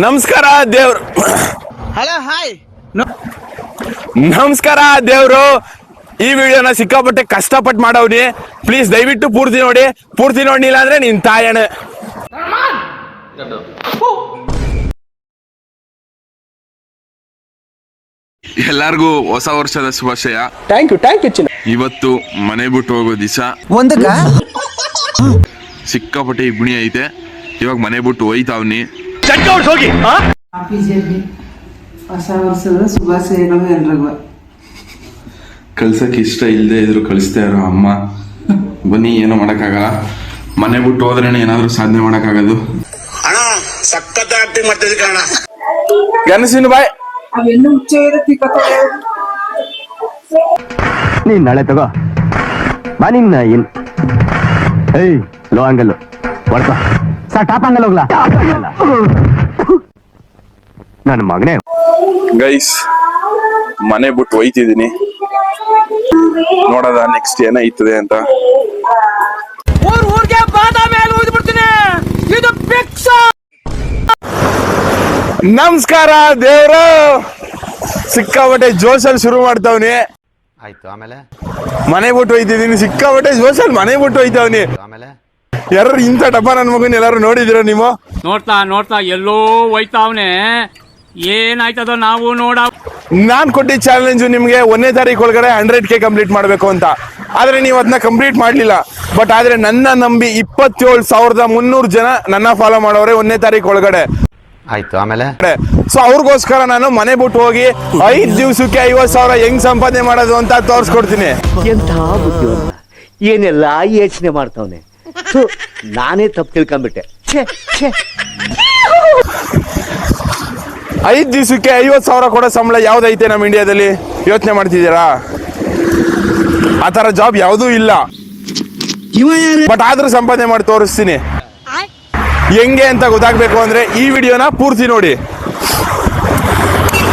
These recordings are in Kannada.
ನಮಸ್ಕಾರ ದೇವ್ರು. Hello hi. ನಮಸ್ಕಾರ ದೇವ್ರು. ಈ ವಿಡಿಯೋನ ಸಿಕ್ಕಾಪಟ್ಟೆ ಕಷ್ಟಪಟ್ಟು ಮಾಡವ್ನಿ. ಪ್ಲೀಸ್ ದಯವಿಟ್ಟು ಪೂರ್ತಿ ನೋಡಿ. ಪೂರ್ತಿ ನೋಡಿಲ್ಲ ಅಂದ್ರೆ ನಿನ್ ತಾಯಣ ಎಲ್ಲಾರ್ಗೂ ಹೊಸ ವರ್ಷದ ಶುಭಾಶಯ. ಥ್ಯಾಂಕ್ ಯು ಥ್ಯಾಂಕ್ ಯು ಚಿನ್ನ. ಇವತ್ತು ಮನೆ ಬಿಟ್ಟು ಹೋಗೋ ದಿವಸ. ಒಂದಕ್ಕ? ಸಿಕ್ಕಾಪಟ್ಟೆ ಇಬ್ಣಿ ಐತೆ. ಇವಾಗ ಮನೆ ಬಿಟ್ಟು ಹೋಯ್ತಾವ್ನಿ. ಆಫೀಸಲ್ಲಿ ಹೊಸ ವರ್ಷದ ಶುಭಾಶಯಗಳು ಎಲ್ರಿಗೂ. ಕಳ್ಸಕ್ಕೆ ಇಷ್ಟ ಇಲ್ಲದೆ ಇದ್ರು ಕಳಿಸ್ತಾ ಇರೋ ಅಮ್ಮ ಬನ್ನಿ ಏನೋ ಮಾಡೋಕ್ಕಾಗಲ್ಲ. ಮನೆ ಬಿಟ್ಟು ಹೋದ್ರೆ ಏನಾದ್ರೂ ಸಾಧನೆ ಮಾಡೋಕ್ಕಾಗೋದು? ಅಣ್ಣ ಸಖತ್ ಆಕ್ಟಿಂಗ್ ಮಾಡ್ತಿದ್ದೆ ಕಣ. ಗನಸಿನ ಬಾಯ್. ಅವೆಲ್ಲೂ ಹುಚ್ಚ ಇರುತ್ತೆ ನೀನ್ ನಾಳೆ ತಗೋ. ಬಾ ನಿನ್ನ ಏನ್. ಏಯ್ ಲೋ ಅಂಗಲ್ಲು ಹೊಡ್ಕೊ. ಸರ್ ಟಾಪ್ ಅಂಗಲ್ ಹೋಗ್ಲಾ? ನನ್ನ ಮಗನೇ. ಗೈಸ್ ಮನೆ ಬಿಟ್ಟು ಒಯ್ತಿದ್ದೀನಿ. ನೋಡೋದ ನೆಕ್ಸ್ಟ್ ಏನಾಯ್ತದೆ ಅಂತ. ಊರ್ ಊರ್ಗೆ ಬಾದಾಮಿ ಹಾಲು ಇದು ಪಿಕ್ಸ ನಮಸ್ಕಾರ ದೇವ್ರು. ಸಿಕ್ಕಾಪಟ್ಟೆ ಜೋಶಲ್ ಶುರು ಮಾಡ್ತಾವ್ನಿ. ಆಯ್ತು ಆಮೇಲೆ? ಮನೆ ಬಿಟ್ಟು ಹೋಯ್ತಿದ್ದೀನಿ ಸಿಕ್ಕಾಪಟ್ಟೆ ಜೋಶಲ್ ಮನೆ ಬಿಟ್ಟು ಹೋಯ್ತಾವ್ನಿ ಆಮೇಲೆ? ಯಾರು ಇಂಥ ಡಬ್ಬ ನನ್ನ ಮಗನ ಎಲ್ಲಾರು ನೋಡಿದಿರ ನೀವು? ನೋಡ್ತಾ ನೋಡ್ತಾ ಎಲ್ಲೋ ಹೋಯ್ತಾವ್ನೆ ಏನಾಯ್ತದೋ ನಾವು ನೋಡ ನಾನ್ ಕೊಟ್ಟಿದ್ ಚಾಲೆಂಜ್ ನಿಮ್ಗೆ ಒಂದನೇ ತಾರೀಕು ಒಳಗಡೆ ಹಂಡ್ರೆಡ್ ಕೆ ಕಂಪ್ಲೀಟ್ ಮಾಡ್ಬೇಕು ಅಂತ. ಆದ್ರೆ ನೀವು ಅದನ್ನ ಕಂಪ್ಲೀಟ್ ಮಾಡ್ಲಿಲ್ಲ. ಬಟ್ ಆದ್ರೆ ನನ್ನ ನಂಬಿ ಇಪ್ಪತ್ತೇಳು ಸಾವಿರದ ಮುನ್ನೂರು ಜನ ನನ್ನ ಫಾಲೋ ಮಾಡೋರೆ ಒಂದೇ ತಾರೀಕು ಒಳಗಡೆ. ಆಯ್ತು ಆಮೇಲೆ? ಸೊ ಅವ್ರಿಗೋಸ್ಕರ ನಾನು ಮನೆ ಬಿಟ್ಟು ಹೋಗಿ ಐದ್ ದಿವ್ಸಕ್ಕೆ ಐವತ್ ಸಾವಿರ ಹೆಂಗ್ ಸಂಪಾದನೆ ಮಾಡೋದು ಅಂತ ತೋರ್ಸ್ಕೊಡ್ತೀನಿ. ಎಂಥ ಬುದ್ಧಿವಂತ ಏನೆಲ್ಲ ಯೋಚನೆ ಮಾಡ್ತಾವನೆ? ನಾನೇ ತಪ್ಪು ತಿಳ್ಕೊಂಡ್ಬಿಟ್ಟೆ ಛೇ ಛೇ. ಐದ್ ದಿವಸಕ್ಕೆ ಐವತ್ತು ಸಾವಿರ ಕೊಡೋ ಸಂಬಳ ಯಾವ್ದೈತೆ ನಮ್ಮ ಇಂಡಿಯಾದಲ್ಲಿ? ಯೋಚನೆ ಮಾಡ್ತಿದ್ದೀರಾ? ಆ ತರ ಜಾಬ್ ಯಾವುದೂ ಇಲ್ಲ. ಬಟ್ ಆದ್ರೂ ಸಂಪಾದನೆ ಮಾಡಿ ತೋರಿಸ್ತೀನಿ. ಹೆಂಗೆ ಅಂತ ಗೊತ್ತಾಗಬೇಕು ಅಂದ್ರೆ ಈ ವಿಡಿಯೋನ ಪೂರ್ತಿ ನೋಡಿ.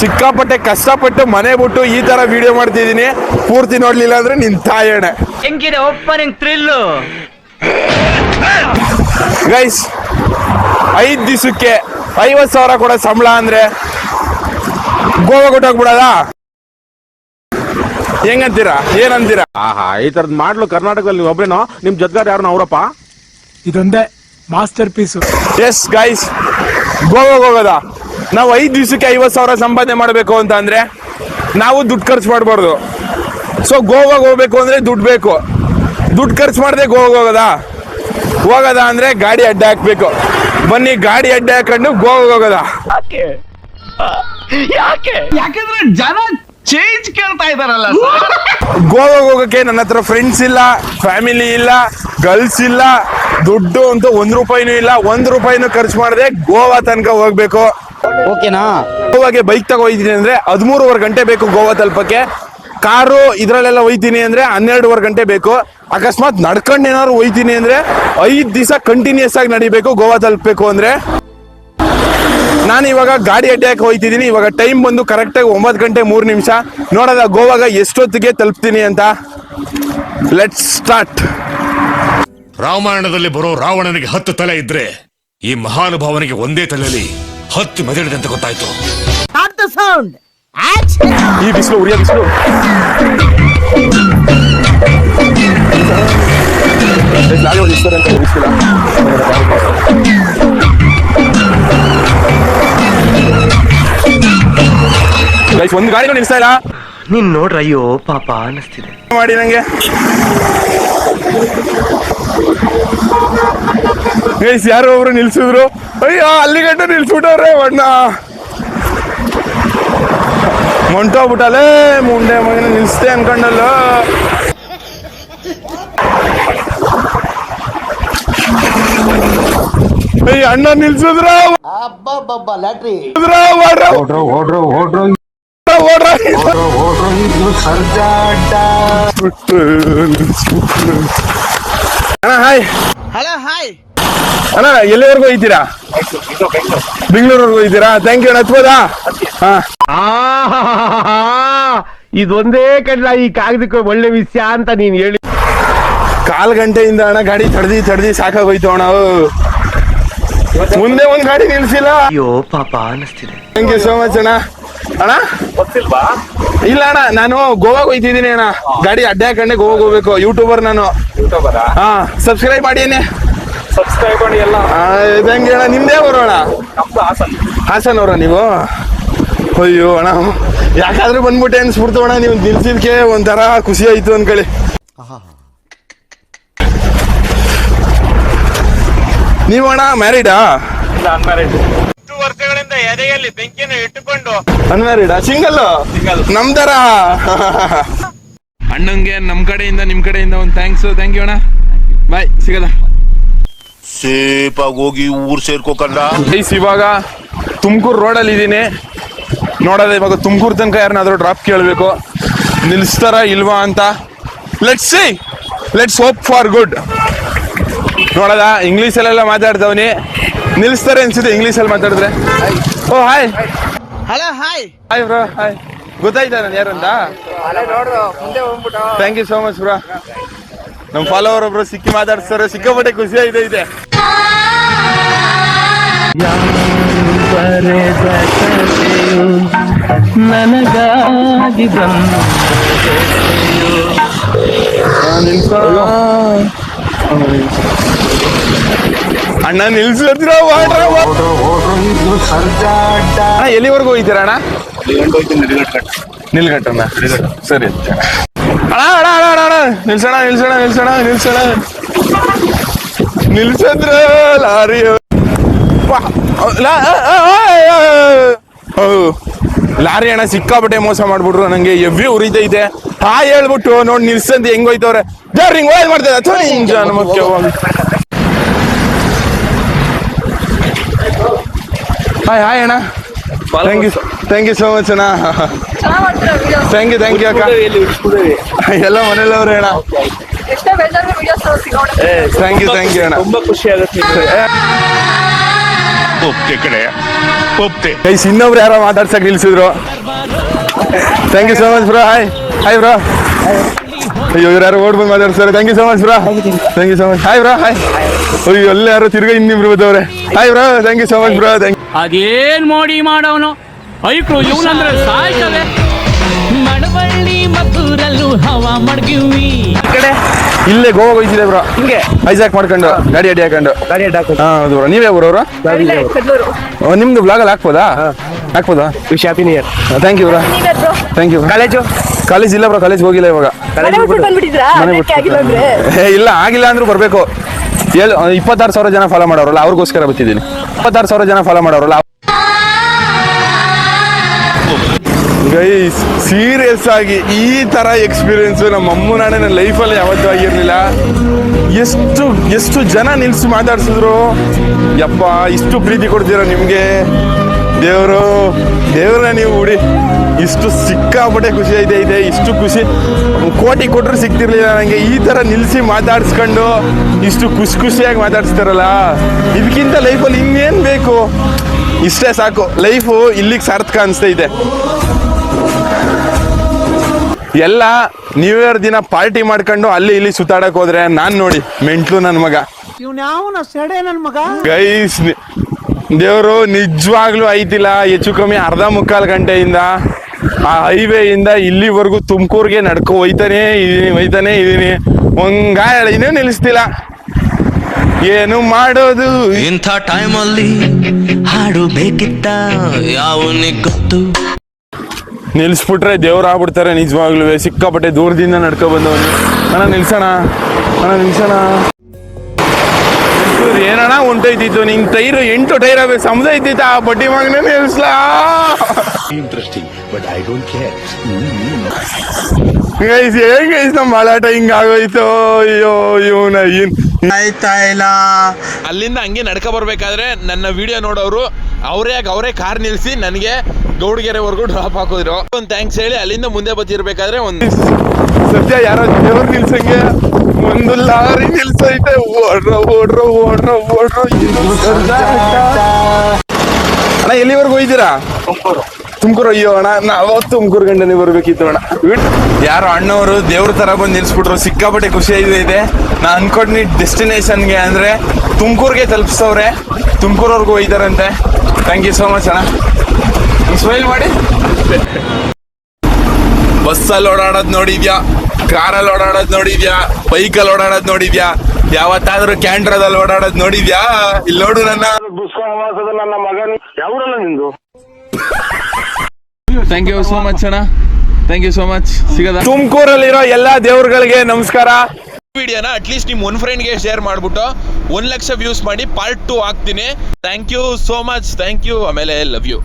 ಸಿಕ್ಕಾಪಟ್ಟೆ ಕಷ್ಟಪಟ್ಟು ಮನೆ ಬಿಟ್ಟು ಈ ತರ ವಿಡಿಯೋ ಮಾಡ್ತಿದ್ದೀನಿ. ಪೂರ್ತಿ ನೋಡ್ಲಿಲ್ಲ ಅಂದ್ರೆ ನಿನ್ ತಾಯಣೆ ಹೆಂಗಿದೆ ಓಪನಿಂಗ್ ಥ್ರಿಲ್ಲು ಗೈಸ್ ಐದು ದಿವಸಕ್ಕೆ ಐವತ್ ಸಾವಿರ ಕೊಡೋ ಸಂಬಳ ಅಂದ್ರೆ ಗೋವಾ ಕೊಟ್ಟೋಗ್ಬಿಡದ ಹೆಂಗಂತೀರಾ? ಏನಂತೀರಾ? ಆಹಾ ಈ ತರದ್ ಮಾಡ್ಲು ಕರ್ನಾಟಕದಲ್ಲಿ ನೀವು ಒಬ್ರೇನೋ? ನಿಮ್ ಜೊತೆಗಾರ ಯಾರು ಅವರಪ್ಪ? ಇದೊಂದೇ master piece. Yes guys Goa ಹೋಗೋದ? ನಾವು ಐದು ದಿವಸಕ್ಕೆ ಐವತ್ತು ಸಾವಿರ ಸಂಪಾದನೆ ಮಾಡಬೇಕು ಅಂತ ಅಂದ್ರೆ ನಾವು ದುಡ್ಡು ಖರ್ಚು ಮಾಡಬಾರ್ದು. ಸೊ ಗೋವಾಗೆ ಹೋಗ್ಬೇಕು ಅಂದ್ರೆ ದುಡ್ಡು ಬೇಕು. ದುಡ್ಡು ಖರ್ಚು ಮಾಡದೆ ಗೋವಾಗ ಹೋಗೋದಾ? ಹೋಗೋದ ಅಂದ್ರೆ ಗಾಡಿ ಅಡ್ಡ ಹಾಕ್ಬೇಕು. ಬನ್ನಿ ಗಾಡಿ ಅಡ್ಡ ಹಾಕೊಂಡು ಗೋವಾಗೆ ಹೋಗೋದ? ಯಾಕಂದ್ರೆ ಜನ ಚೇಂಜ್ ಕೇಳ್ತಾ ಇದಾರಲ್ಲ ಗೋವಾಗ ಹೋಗಕ್ಕೆ ನನ್ನ ಹತ್ರ ಫ್ರೆಂಡ್ಸ್ ಇಲ್ಲ ಫ್ಯಾಮಿಲಿ ಇಲ್ಲ ಗರ್ಲ್ಸ್ ಇಲ್ಲ ದುಡ್ಡು ಅಂತ ಒಂದ್ ರೂಪಾಯಿನೂ ಇಲ್ಲ ಒಂದ್ ರೂಪಾಯಿನೂ ಖರ್ಚು ಮಾಡದೆ ಗೋವಾ ತನಕ ಹೋಗ್ಬೇಕು. ಓಕೆನಾ? ಗೋವಾಗೆ ಬೈಕ್ ತಗೋ ಹೋಯ್ತೀನಿ ಅಂದ್ರೆ ಹದಿಮೂರುವರೆ ಗಂಟೆ ಬೇಕು ಗೋವಾ ತಲುಪಕ್ಕೆ. ಕಾರು ಇದ್ರಲ್ಲೆಲ್ಲ ಹೋಯ್ತೀನಿ ಅಂದ್ರೆ ಹನ್ನೆರಡುವರೆ ಗಂಟೆ ಬೇಕು. ಅಕಸ್ಮಾತ್ ನಡ್ಕೊಂಡು ಏನಾದ್ರು ಹೋಯ್ತೀನಿ ಅಂದ್ರೆ ಐದು ದಿವಸ ಕಂಟಿನ್ಯೂಸ್ ಆಗಿ ನಡಿಬೇಕು ಗೋವಾ ತಲುಪಬೇಕು ಅಂದ್ರೆ. ನಾನು ಇವಾಗ ಗಾಡಿ ಅಡ್ಡಕ್ಕೆ ಹೋಯ್ತಿದ್ದೀನಿ. ಇವಾಗ ಟೈಮ್ ಬಂದು ಕರೆಕ್ಟಾಗಿ ಒಂಬತ್ತು ಗಂಟೆ ಮೂರು ನಿಮಿಷ. ನೋಡೋದ ಗೋವಾಗ ಎಷ್ಟೊತ್ತಿಗೆ ತಲುಪ್ತೀನಿ ಅಂತ. ಲೆಟ್ ಸ್ಟಾರ್ಟ್ ರಾಮಾಯಣದಲ್ಲಿ ಬರೋ ರಾವಣನಿಗೆ ಹತ್ತು ತಲೆ ಇದ್ರೆ ಈ ಮಹಾನುಭಾವನಿಗೆ ಒಂದೇ ತಲೆಯಲ್ಲಿ ಹತ್ತು ಮೆದಳಿದೆ ಅಂತ ಗೊತ್ತಾಯ್ತು. ಸ್ಟಾರ್ಟ್ ದ ಸೌಂಡ್ ಈ ಬಿಸಿಲು ಉರಿಯ ಬಿಸಿಲು. ಗೈಸ್ ಒಂದು ಗಾಡಿನೂ ನಿಲ್ಸ್ತಾ ಇಲ್ಲ. ನೀನ್ ನೋಡ್ರ ಅಯ್ಯೋ ಪಾಪ ಅನಿಸ್ತಿದೆ. ಮಾಡಿ ನಂಗೆ. ಗೈಸ್ ಯಾರೋ ಒಬ್ರು ನಿಲ್ಸಿದ್ರು. ಅಯ್ಯೋ ಅಲ್ಲಿಗಂಟ ನಿಲ್ಸ್ಬಿಟ್ಟವ್ರೆ ಅಣ್ಣ. ಹೊಂಟೋಗ್ಬಿಟ್ಟಲ್ಲೇ ಮುಂಡೆ ಮಗನ ನಿಲ್ಸ್ತೆ ಅನ್ಕೊಂಡಲ್ಲ. ಏಯ್ ಅಣ್ಣ ನಿಲ್ಸಿದ್ರ? ಅಣ್ಣ ಹಾಯ್. ಹಲೋ ಹಾಯ್ ಅಣ್ಣ ಎಲ್ಲಿವರೆಗೂ ಹೋಯ್ತೀರಾ ಬೆಂಗಳೂರವರೆಗೂ ಹೋಯ್ತೀರಾ ಥ್ಯಾಂಕ್ ಯು ಅಣ್ಣ ಹತ್ಬೋದಾ ಹಾ. ಇದೊಂದೇ ಕಡ್ಲ ಈ ಕಾಗದಕ್ಕೆ ಒಳ್ಳೆ ವಿಷಯ ಅಂತ ನೀನ್ ಹೇಳಿ. ಕಾಲ್ ಗಂಟೆಯಿಂದ ಅಣ್ಣ ಗಾಡಿ ತಡ್ದಿ ತಡ್ದಿ ಸಾಕಾಗೋಯ್ತು ಅಣ್ಣ. ಅವು. ಮುಂದೆ ಒಂದ್ ಗಾಡಿ ನಿಲ್ಸಿಲ್ಲ. ಅಯ್ಯೋ ಪಾಪ ಅನಿಸ್ತಿದೆ. ಥ್ಯಾಂಕ್ ಯು ಸೋ ಮಚ್ ಅಣ್ಣ. ಅಣ್ಣ? ಇಲ್ಲ ಅಣ್ಣ ನಾನು ಗೋವಾಗ ಹೋಯ್ತಿದ್ದೀನಿ ಅಣ್ಣ. ಗಾಡಿ ಅಡ್ಡ ಹಾಕೊಂಡೆ ಗೋವಾಗ ಹೋಗ್ಬೇಕು. ಯೂಟ್ಯೂಬರ್ ನಾನು. ಹಾ ಸಬ್ಸ್ಕ್ರೈಬ್ ಮಾಡಿ ಸಬ್ಸ್ಕ್ರೈಬ್ ಮಾಡಿ ಎಲ್ಲ. ಇದಂಗೆ ಅಣ್ಣ ನಿಮ್ದೇ ಬರೋಣ ನಮ್ದು ಹಾಸನ್. ಅವರ ನೀವು? ಅಯ್ಯೋ ಅಣ್ಣ ಯಾಕಾದ್ರೂ ಬಂದ್ಬಿಟ್ಟೆ ಅನ್ಸ್ಬಿಡ್ತು ಅಣ್ಣ ನೀವು ನಿಲ್ಸಿದ್ಕೆ ಒಂಥರ ಖುಷಿ ಆಯ್ತು ಅನ್ಕೊಳ್ಳಿ. ನೀವು ಅಣ್ಣ ಮ್ಯಾರಿಡಾ ವರ್ಷಗಳಿಂದ ಎದೆಯಲ್ಲಿ ಬೆಂಕಿಯನ್ನು ಇಟ್ಟುಕೊಂಡು ಅನ್ಮ್ಯಾರಿಡಾ ಸಿಂಗಲ್ ನಮ್ದರ? ಅಣ್ಣಂಗೆ ನಮ್ ಕಡೆಯಿಂದ ನಿಮ್ ಕಡೆಯಿಂದ ಒಂದು ಥ್ಯಾಂಕ್ಸ್ ಥ್ಯಾಂಕ್ ಯು ಅಣ್ಣ. ಬಾಯ್ ಸಿಗಲ್ಲ ಸೇಫ್ ಆಗಿ ಹೋಗಿ ಊರ್ ಸೇರ್ಕೋಕಂಡ ಗೈಸ್ ಇವಾಗ ತುಮಕೂರು ರೋಡಲ್ಲಿ ಇದ್ದೀನಿ ನೋಡೋದ ಇವಾಗ ತುಮಕೂರು ತನಕ ಯಾರನ್ನಾದ್ರೂ ಡ್ರಾಪ್ ಕೇಳಬೇಕು. ನಿಲ್ಲಿಸ್ತಾರ ಇಲ್ವಾ ಅಂತ. Let's see let's hope for good ನೋಡೋದ? ಇಂಗ್ಲೀಷಲ್ಲೆಲ್ಲ ಮಾತಾಡ್ತವನಿ ನಿಲ್ಲಿಸ್ತಾರೆ ಅನ್ಸುತ್ತೆ ಇಂಗ್ಲೀಷಲ್ಲಿ ಮಾತಾಡಿದ್ರೆ. ಓ hi hello hi hi bro hi ಗೊತ್ತಾಯ್ತಾ ನಾನು ಯಾರಂತ? Thank you so much bro ನಮ್ಮ ಫಾಲೋವರ್ ಒಬ್ರು ಸಿಕ್ಕಿ ಮಾತಾಡ್ತಾರೆ ಸಿಕ್ಕಾಪಟ್ಟೆ ಖುಷಿ ಆಯ್ತು ಇದೆ. ಅಣ್ಣ ನಿಲ್ಸಿರ್ತೀರಾ ಅಣ್ಣ ಎಲ್ಲಿವರೆಗೂ ಹೋಗ್ತೀರಾ ಅಣ್ಣ? ನಿಲ್ಗಟ್ಟಣ್ಣ ಸರಿ. ಅಣ್ಣ ಅಣ್ಣ. ನಿಲ್ಸೋಣ ನಿಲ್ಸೋಣ ನಿಲ್ಸೋಣ ನಿಲ್ಸೋಣ ನಿಲ್ಸಂದ್ರ ಲಾರಿ ಲಾರಿ ಅಣ್ಣ ಸಿಕ್ಕಾಪಟ್ಟೆ ಮೋಸ ಮಾಡ್ಬಿಟ್ರು ನಂಗೆ ಎವ್ರಿ ಉರಿತೈತೆ. ಹಾ ಹೇಳ್ಬಿಟ್ಟು ನೋಡಿ ನಿಲ್ಸಂತ ಹೆಂಗ್ ಹೋಯ್ತವ್ರೆ ದೇವ್ರ ಹಿಂಗ್ ಹೋಯ್ ಮಾಡ್ತಾರೆ ಅಥವಾ ಹಿಂಗ್ ಮುಖ್ಯವಾಗಿ ಹಾಯ್ ಹಾಯ್ ಅಣ್ಣ. Thank you thank you so much ಅಣ್ಣ. ಥ್ಯಾಂಕ್ ಯು ಥ್ಯಾಂಕ್ ಯು ಅಕ್ಕ. ಎಲ್ಲ ಮನೇಲವ್ರೆ ಅಣ್ಣ. ಥ್ಯಾಂಕ್ ಯು ಥ್ಯಾಂಕ್ ಯು ಅಣ್ಣ. ತುಂಬಾ ಖುಷಿ ಆಗುತ್ತೆ ಒಪ್ತೆ ಕಡೆ ಒಪ್ತೆ. ಗೈಸ್ ಇನ್ನೊಬ್ರು ಯಾರೋ ಮಾತಾಡ್ಸಕ್ ನಿಲ್ಸಿದ್ರು. Thank you so much bro hi hi bro ಅಯ್ಯೋ ಇವ್ರು ಯಾರು ಓಡ್ ಬಂದು ಮಾತಾಡ್ತಾರೆ thank you so much bro thank you so much hi bro hi ಅಯ್ಯೋ ಎಲ್ಲ ಯಾರು ತಿರ್ಗಾ ಇನ್ನಿಬ್ರು ಬಂದವ್ರೆ hi bro thank you so much bro thank ಅದೇನ್ ಮೋಡಿ ಮಾಡವನು ಐಕ್ಳು ಇವನಂದ್ರೆ ಸಾಯ್ತದೆ ಮಳವಳ್ಳಿ ಮದ್ದೂರಲ್ಲೂ ಹವಾ ಮಡಗಿವಿ. ಇಲ್ಲೇ ಗೋವಾ ಹೋಯ್ತಿದೆ ಬ್ರೋ. ಹಿಂಗೆ? ಐಸಾಕ್ ಮಾಡ್ಕೊಂಡು ಗಾಡಿ ಅಡಿ ಹಾಕೊಂಡು. ಗಾಡಿ ಅಡ್ಡ ಹಾಕೋದು ಹಾ ಹೌದು ಬ್ರೋ. ನೀವೇ ಊರವ್ರು? ಓ, ನಿಮ್ದು ಬ್ಲಾಗಲ್ಲಿ ಹಾಕ್ಬೋದಾ? ಹಾಕ್ಬೋದಾ? Wish happy near year thank you bro. Thank you college college ಇಲ್ಲ ಬ್ರೋ ಕಾಲೇಜ್ ಹೋಗಿಲ್ಲ ಇವಾಗ. ಮನೆ ಬಿಟ್ಟು. ಏ, ಇಲ್ಲ ಆಗಿಲ್ಲ ಅಂದ್ರೂ ಬರಬೇಕು. ಏಳು ಇಪ್ಪತ್ತಾರು ಸಾವಿರ ಜನ ಫಾಲೋ ಮಾಡೋರಲ್ಲ ಅವ್ರಿಗೋಸ್ಕರ ಬರ್ತಿದ್ದೀನಿ. ಇಪ್ಪತ್ತಾರು ಸಾವಿರ ಜನ ಫಾಲೋ ಮಾಡೋರಲ್ಲ ಗೈಸ್ ಸೀರಿಯಸ್ ಆಗಿ ಈ ತರ ಎಕ್ಸ್ಪೀರಿಯನ್ಸ್ ನಮ್ಮ ಅಮ್ಮನ ನನ್ನ ಲೈಫಲ್ಲಿ ಯಾವತ್ತೂ ಆಗಿರಲಿಲ್ಲ. ಎಷ್ಟು ಎಷ್ಟು ಜನ ನಿಲ್ಸಿ ಮಾತಾಡ್ಸಿದ್ರು. ಯಪ್ಪ, ಇಷ್ಟು ಪ್ರೀತಿ ಕೊಡ್ತೀರಾ ನಿಮಗೆ? ದೇವರು, ದೇವ್ರನ್ನ ನೀವು ಉಡಿ. ಇಷ್ಟು ಸಿಕ್ಕಾಪಟ್ಟೆ ಖುಷಿ ಐತೆ ಇದೆ. ಇಷ್ಟು ಖುಷಿ, ಕೋಟಿ ಕೊಟ್ಟರು ಸಿಗ್ತಿರ್ಲಿಲ್ಲ ನನಗೆ ಈ ಥರ ನಿಲ್ಲಿಸಿ ಮಾತಾಡ್ಸ್ಕೊಂಡು ಇಷ್ಟು ಖುಷಿ ಖುಷಿಯಾಗಿ ಮಾತಾಡ್ಸ್ತಾರಲ್ಲ, ಇದಕ್ಕಿಂತ ಲೈಫಲ್ಲಿ ಇನ್ನೇನು ಬೇಕು? ಇಷ್ಟೇ ಸಾಕು. ಲೈಫು ಇಲ್ಲಿಗೆ ಸಾರ್ಥಕ ಅನಿಸ್ತೈತೆ ಎಲ್ಲ ನ್ಯೂ ಇಯರ್ ದಿನ ಪಾರ್ಟಿ ಮಾಡ್ಕೊಂಡು ಅಲ್ಲಿ ಇಲ್ಲಿ ಸುತ್ತಾಡಕ್ ಹೋದ್ರೆ ನಾನ್ ನೋಡಿ ಮೆಂಟ್ಲು ನನ್ನ ಮಗ. ಗೈಸ್ ದೇವರು ನಿಜವಾಗ್ಲೂ ಐತಿಲ್ಲ ಹೆಚ್ಚು ಕಮ್ಮಿ ಅರ್ಧ ಮುಕ್ಕಾಲು ಗಂಟೆಯಿಂದ ಆ ಹೈವೇ ಇಂದ ಇಲ್ಲಿವರೆಗೂ ತುಮಕೂರ್ಗೆ ನಡ್ಕೊ ಹೋಯ್ತಾನೆ ಇದೀನಿ ಹೋಯ್ತಾನೆ ಇದೀನಿ. ಒಂದ್ ಗಾಯ ಇನ್ನೂ ನಿಲ್ಲಿಸ್ತಿಲ್ಲ. ಏನು ಮಾಡೋದು? ಇಂಥ ಟೈಮಲ್ಲಿ ಹಾಡು ಬೇಕಿತ್ತ? ಯಾವನಿಗೆ ಗೊತ್ತು? ನಿಲ್ಸ್ಬಿಟ್ರೆ ದೇವ್ರು ಆಗ್ಬಿಡ್ತಾರೆ ನಿಜವಾಗ್ಲೂ. ಸಿಕ್ಕಾಪಟ್ಟೆ ದೂರದಿಂದ ನಡ್ಕೊ ಬಂದವನು. ಅಣ್ಣ ನಿಲ್ಸೋಣ ಅಣ್ಣ ನಿಲ್ಸೋಣ ಏನಣ್ಣ ಉಂಟೈತಿತ್ತು ನಿಂಗೆ ಟೈರ್ ಎಂಟು ಟೈರ್ ಅವೆ ಸಮುದ ಇದ್ದಿತ್ತ? ಆ ಬಡ್ಡಿ ಮಗನೇ ಕೇರ್ ಗೈಸ್ ಏನ್ ಗೈಸ್ ನಮ್ಮ ಮಲಾಟ ಹಿಂಗಾಗೋಯ್ತು? ಅಯ್ಯೋ ಇವನ ಏನ್ ಆಯ್ತಾ ಇಲ್ಲ? ಅಲ್ಲಿಂದ ಹಂಗೆ ನಡ್ಕೊ ಬರ್ಬೇಕಾದ್ರೆ ನನ್ನ ವಿಡಿಯೋ ನೋಡೋರು ಅವರೇ ಅವರೇ ಕಾರ್ ನಿಲ್ಸಿ ನನಗೆ ಗೌಡಗೆರೆವರೆಗೂ ಡ್ರಾಪ್ ಹಾಕಿದ್ರು. ಒಂದು ಥ್ಯಾಂಕ್ಸ್ ಹೇಳಿ ಅಲ್ಲಿಂದ ಮುಂದೆ ಬತ್ತಿರ್ಬೇಕಾದ್ರೆ ಒಂದು ಸದ್ಯ ಯಾರೋ ದೇವ್ರು ನಿಲ್ಸಂಗೆ ಒಂದು ಲಾರಿ ನಿಲ್ಸೈತೆ. ಓಡ್ರೋ ಓಡ್ರೋ ಓಡ್ರೋ, ಓಡ್ರ. ಅಣ್ಣ, ಎಲ್ಲಿವರೆಗೂ ಹೋಯ್ತೀರಾ ತುಮಕೂರು. ಅಯ್ಯೋ ಅಣ್ಣ, ನಾವು ತುಮಕೂರು ಗಂಟನೆ ಬರ್ಬೇಕಿತ್ತು ಅಣ್ಣ. ಯಾರು ಅಣ್ಣವರು ದೇವ್ರ ತರ ಬಂದು ನಿಲ್ಸ್ಬಿಟ್ರು. ಸಿಕ್ಕಾಪಟ್ಟೆ ಖುಷಿ ಇದೆ ನಾ ಅನ್ಕೊಂಡ್ನಿ ಡೆಸ್ಟಿನೇಷನ್ಗೆ ಅಂದ್ರೆ ತುಮಕೂರ್ಗೆ ತಲುಪಿಸವ್ರೆ. ತುಮಕೂರವ್ರಿಗೂ ಹೋಯ್ತಾರಂತೆ ಥ್ಯಾಂಕ್ ಯು ಸೋ ಮಚ್ ಅಣ್ಣ. ಸ್ಮೈಲ್ ಮಾಡಿ. ಬಸ್ಸಲ್ಲಿ ಓಡಾಡೋದ್ ನೋಡಿದ್ಯಾ? ಕಾರಲ್ಲಿ ಓಡಾಡೋದ್ ನೋಡಿದ್ಯಾ? ಬೈಕಲ್ಲಿ ಓಡಾಡೋದ್ ನೋಡಿದ್ಯಾ? ಯಾವತ್ತಾದ್ರೂ ಕ್ಯಾಂಡ್ರದಲ್ಲಿ ಓಡಾಡೋದ್ ನೋಡಿದ್ಯಾ? ಇಲ್ಲಿ ನೋಡು ನನ್ನ. ಥ್ಯಾಂಕ್ ಯು ಸೋ ಮಚ್ ಅಣ್ಣ. ಥ್ಯಾಂಕ್ ಯು ಸೋ ಮಚ್ ಸಿಗದ? ತುಮಕೂರಲ್ಲಿರೋ ಎಲ್ಲಾ ದೇವ್ರಗಳಿಗೆ ನಮಸ್ಕಾರ. ವಿಡಿಯೋನ ಅಟ್ಲೀಸ್ಟ್ ನಿಮ್ ಫ್ರೆಂಡ್ ಫ್ರೆಂಡ್ಗೆ ಶೇರ್ ಮಾಡ್ಬಿಟ್ಟು ಒಂದ್ ಲಕ್ಷ ವ್ಯೂಸ್ ಮಾಡಿ ಪಾರ್ಟ್ ಟು ಹಾಕ್ತೀನಿ. Thank you so much thank you ಆಮೇಲೆ ಲವ್ ಯು